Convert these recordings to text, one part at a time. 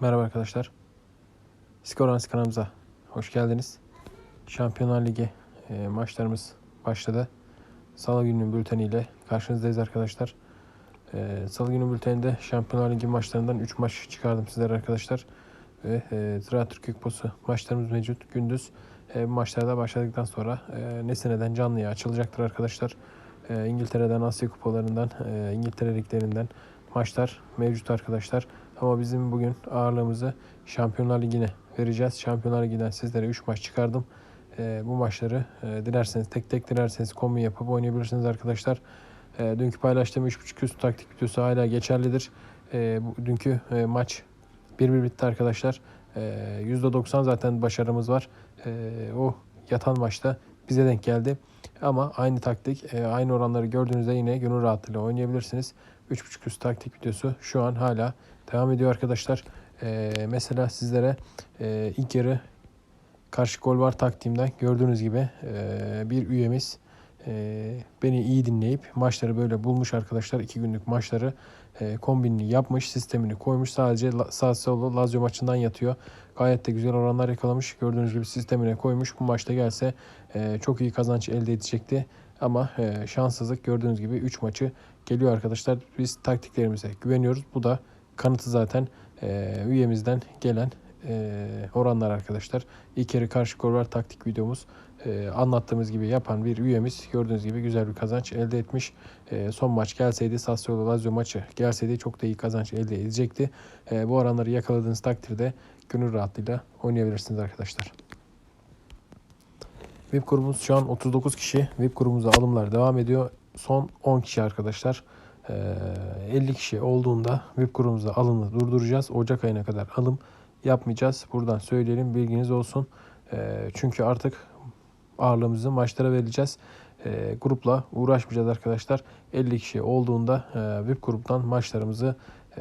Merhaba arkadaşlar. Skor kanalımıza hoş geldiniz. Şampiyonlar Ligi e, maçlarımız başladı. Salı gününün bülteniyle karşınızdayız arkadaşlar. E, Salı günü bülteninde Şampiyonlar Ligi maçlarından 3 maç çıkardım sizlere arkadaşlar. Ve e, Ziraat Türkiye Kupası maçlarımız mevcut. Gündüz e, maçlarda başladıktan sonra e, Nesene'den canlıya açılacaktır arkadaşlar. E, İngiltere'den, Asya Kupalarından, e, İngiltere Liglerinden maçlar mevcut arkadaşlar. Ama bizim bugün ağırlığımızı Şampiyonlar Ligi'ne vereceğiz. Şampiyonlar Ligi'den sizlere 3 maç çıkardım. E, bu maçları e, dilerseniz tek tek dilerseniz kombi yapıp oynayabilirsiniz arkadaşlar. E, dünkü paylaştığım 3.5 üst taktik videosu hala geçerlidir. E, bu, dünkü e, maç 1-1 bitti arkadaşlar. E, %90 zaten başarımız var. E, o yatan maçta bize denk geldi. Ama aynı taktik, e, aynı oranları gördüğünüzde yine gönül rahatlığıyla oynayabilirsiniz. 3.5 üst taktik videosu şu an hala devam ediyor arkadaşlar. E, mesela sizlere e, ilk yarı karşı gol var taktiğimden gördüğünüz gibi bir üyemiz e, beni iyi dinleyip maçları böyle bulmuş arkadaşlar. iki günlük maçları e, kombinini yapmış, sistemini koymuş. Sadece La- Sassuolo Lazio maçından yatıyor. Gayet de güzel oranlar yakalamış. Gördüğünüz gibi sistemine koymuş. Bu maçta gelse e, çok iyi kazanç elde edecekti. Ama e, şanssızlık gördüğünüz gibi 3 maçı geliyor arkadaşlar. Biz taktiklerimize güveniyoruz. Bu da kanıtı zaten e, üyemizden gelen e, oranlar arkadaşlar. İlk yarı karşı gol taktik videomuz. E, anlattığımız gibi yapan bir üyemiz gördüğünüz gibi güzel bir kazanç elde etmiş. E, son maç gelseydi Sassuolo Lazio maçı gelseydi çok da iyi kazanç elde edecekti. E, bu oranları yakaladığınız takdirde gönül rahatlığıyla oynayabilirsiniz arkadaşlar. VIP grubumuz şu an 39 kişi. VIP grubumuza alımlar devam ediyor. Son 10 kişi arkadaşlar. Ee, 50 kişi olduğunda VIP grubumuza alımı durduracağız. Ocak ayına kadar alım yapmayacağız. Buradan söyleyelim bilginiz olsun. Ee, çünkü artık ağırlığımızı maçlara vereceğiz. Ee, grupla uğraşmayacağız arkadaşlar. 50 kişi olduğunda e, VIP gruptan maçlarımızı e,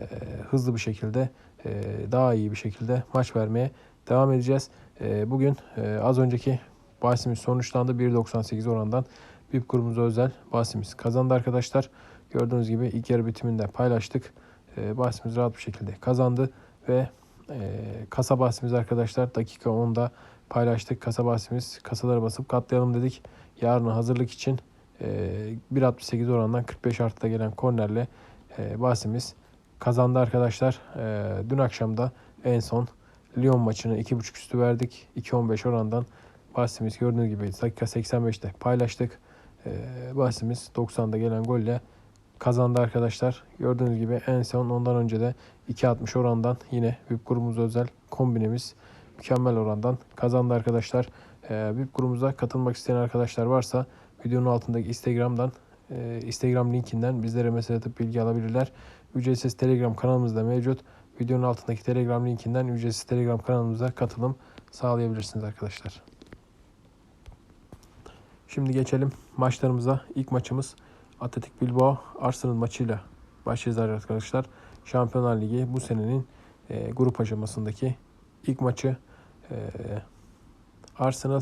hızlı bir şekilde e, daha iyi bir şekilde maç vermeye devam edeceğiz. E, bugün az önceki bahsimiz sonuçlandı. 1.98 orandan VIP grubumuza özel bahsimiz kazandı arkadaşlar. Gördüğünüz gibi ilk yarı bitiminde paylaştık. E, bahsimiz rahat bir şekilde kazandı ve e, kasa bahsimiz arkadaşlar dakika 10'da paylaştık. Kasa bahsimiz kasalara basıp katlayalım dedik. Yarın hazırlık için e, 1.68 orandan 45 artıda gelen kornerle e, bahsimiz kazandı arkadaşlar. E, dün akşamda en son Lyon maçını 2.5 üstü verdik. 2.15 orandan bahsimiz gördüğünüz gibi dakika 85'te paylaştık. E, bahsimiz 90'da gelen golle kazandı arkadaşlar. Gördüğünüz gibi en son ondan önce de 2.60 orandan yine VIP grubumuz özel kombinimiz mükemmel orandan kazandı arkadaşlar. Ee, VIP grubumuza katılmak isteyen arkadaşlar varsa videonun altındaki Instagram'dan e, Instagram linkinden bizlere mesaj atıp bilgi alabilirler. Ücretsiz Telegram kanalımız da mevcut. Videonun altındaki Telegram linkinden ücretsiz Telegram kanalımıza katılım sağlayabilirsiniz arkadaşlar. Şimdi geçelim maçlarımıza. İlk maçımız Atletik Bilbao Arsenal maçıyla başlayacağız arkadaşlar. Şampiyonlar Ligi bu senenin e, grup aşamasındaki ilk maçı e, Arsenal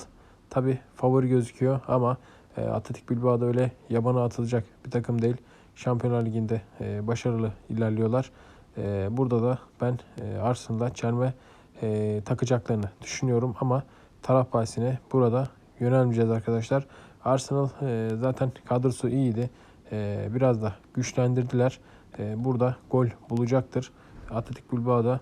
tabi favori gözüküyor ama e, Atletik Bilbao'da öyle yabana atılacak bir takım değil. Şampiyonlar Ligi'nde e, başarılı ilerliyorlar. E, burada da ben e, Arsenal'da çelme e, takacaklarını düşünüyorum ama taraf bahisine burada yönelmeyeceğiz arkadaşlar. Arsenal e, zaten kadrosu iyiydi. E, biraz da güçlendirdiler. E, burada gol bulacaktır. Atletik Bilbao'da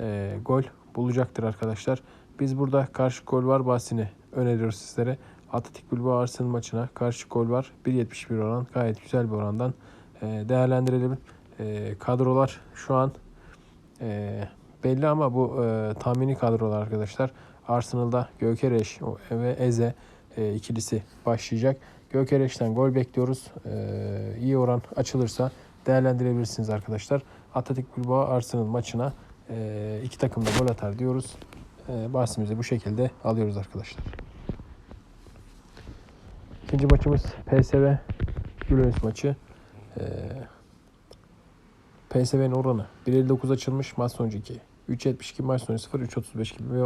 e, gol bulacaktır arkadaşlar. Biz burada karşı gol var bahsini öneriyoruz sizlere. Atletik Bilbao Arsenal maçına karşı gol var. 1.71 oran gayet güzel bir orandan değerlendirelim. Kadrolar şu an belli ama bu tahmini kadrolar arkadaşlar. Arsenal'da Gökereş ve Eze e, ikilisi başlayacak. Gökereş'ten gol bekliyoruz. E, iyi oran açılırsa değerlendirebilirsiniz arkadaşlar. Atletik Bilbao Arsenal maçına e, iki takım da gol atar diyoruz. E, bahsimizi bu şekilde alıyoruz arkadaşlar. İkinci maçımız PSV Juventus maçı. E, PSV'nin oranı 1.59 açılmış maç sonucu 2. 3.72 maç sonu 0. 3.35 gibi bir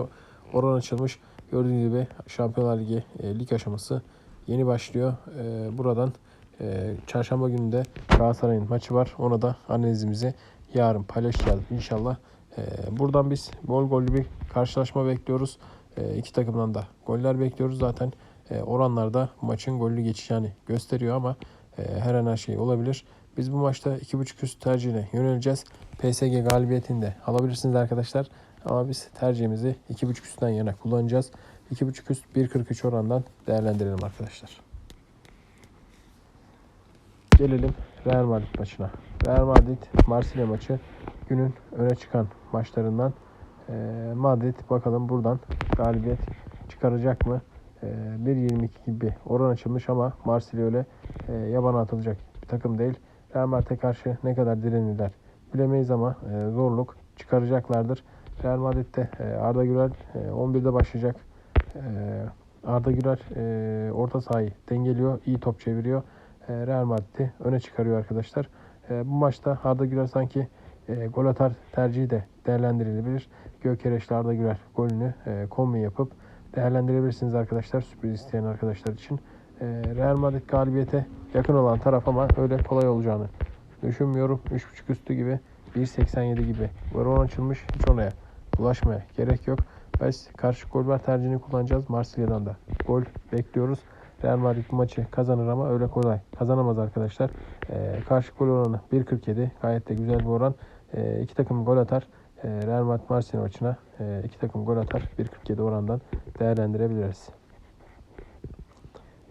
oran açılmış. Gördüğünüz gibi Şampiyonlar Ligi e, lig aşaması yeni başlıyor. E, buradan e, çarşamba günü de Galatasaray'ın maçı var. Ona da analizimizi yarın paylaşacağız inşallah. E, buradan biz bol gollü bir karşılaşma bekliyoruz. E, iki takımdan da goller bekliyoruz. Zaten e, oranlarda maçın gollü geçeceğini gösteriyor ama e, her an her şey olabilir. Biz bu maçta 2.5 üst tercihine yöneleceğiz. PSG galibiyetini de alabilirsiniz arkadaşlar. Ama biz tercihimizi 2.5 üstten yana kullanacağız. 2.5 üst 1.43 orandan değerlendirelim arkadaşlar. Gelelim Real Madrid maçına. Real Madrid Marsilya maçı günün öne çıkan maçlarından. Ee, Madrid bakalım buradan galibiyet çıkaracak mı? Ee, 1.22 gibi oran açılmış ama Marsilya öyle e, yabana atılacak bir takım değil. Real Madrid'e karşı ne kadar direnirler bilemeyiz ama e, zorluk çıkaracaklardır. Real Madrid'de e, Arda Güler e, 11'de başlayacak. E, Arda Güler e, orta sahayı dengeliyor, iyi top çeviriyor. E, Real Madrid'i öne çıkarıyor arkadaşlar. E, bu maçta Arda Güler sanki e, gol atar tercihi de değerlendirilebilir. Gökereş'le Arda Güler golünü e, kombi yapıp değerlendirebilirsiniz arkadaşlar. Sürpriz isteyen arkadaşlar için. E, Real Madrid galibiyete yakın olan taraf ama öyle kolay olacağını düşünmüyorum. 3.5 üstü gibi 1.87 gibi oran açılmış. Hiç oraya bulaşmaya gerek yok. Biz karşı gol var tercihini kullanacağız. Marsilya'dan da gol bekliyoruz. Real Madrid maçı kazanır ama öyle kolay kazanamaz arkadaşlar. Ee, karşı gol oranı 1.47 gayet de güzel bir oran. Ee, iki takım gol atar. Ee, Real Madrid Marsilya maçına e, iki takım gol atar. 1.47 orandan değerlendirebiliriz.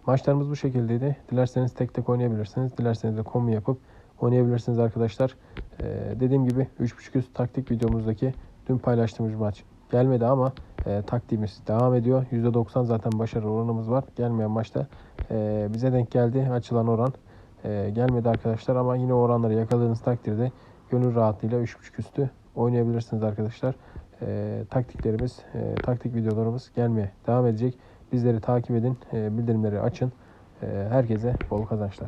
Maçlarımız bu şekildeydi. Dilerseniz tek tek oynayabilirsiniz. Dilerseniz de kombi yapıp oynayabilirsiniz arkadaşlar. Ee, dediğim gibi 3.5 üst taktik videomuzdaki dün paylaştığımız maç gelmedi ama e, taktiğimiz devam ediyor. %90 zaten başarı oranımız var. Gelmeyen maçta e, bize denk geldi açılan oran. E, gelmedi arkadaşlar ama yine oranları yakaladığınız takdirde gönül rahatlığıyla 3.5 üstü oynayabilirsiniz arkadaşlar. E, taktiklerimiz, e, taktik videolarımız gelmeye devam edecek. Bizleri takip edin, e, bildirimleri açın. E, herkese bol kazançlar.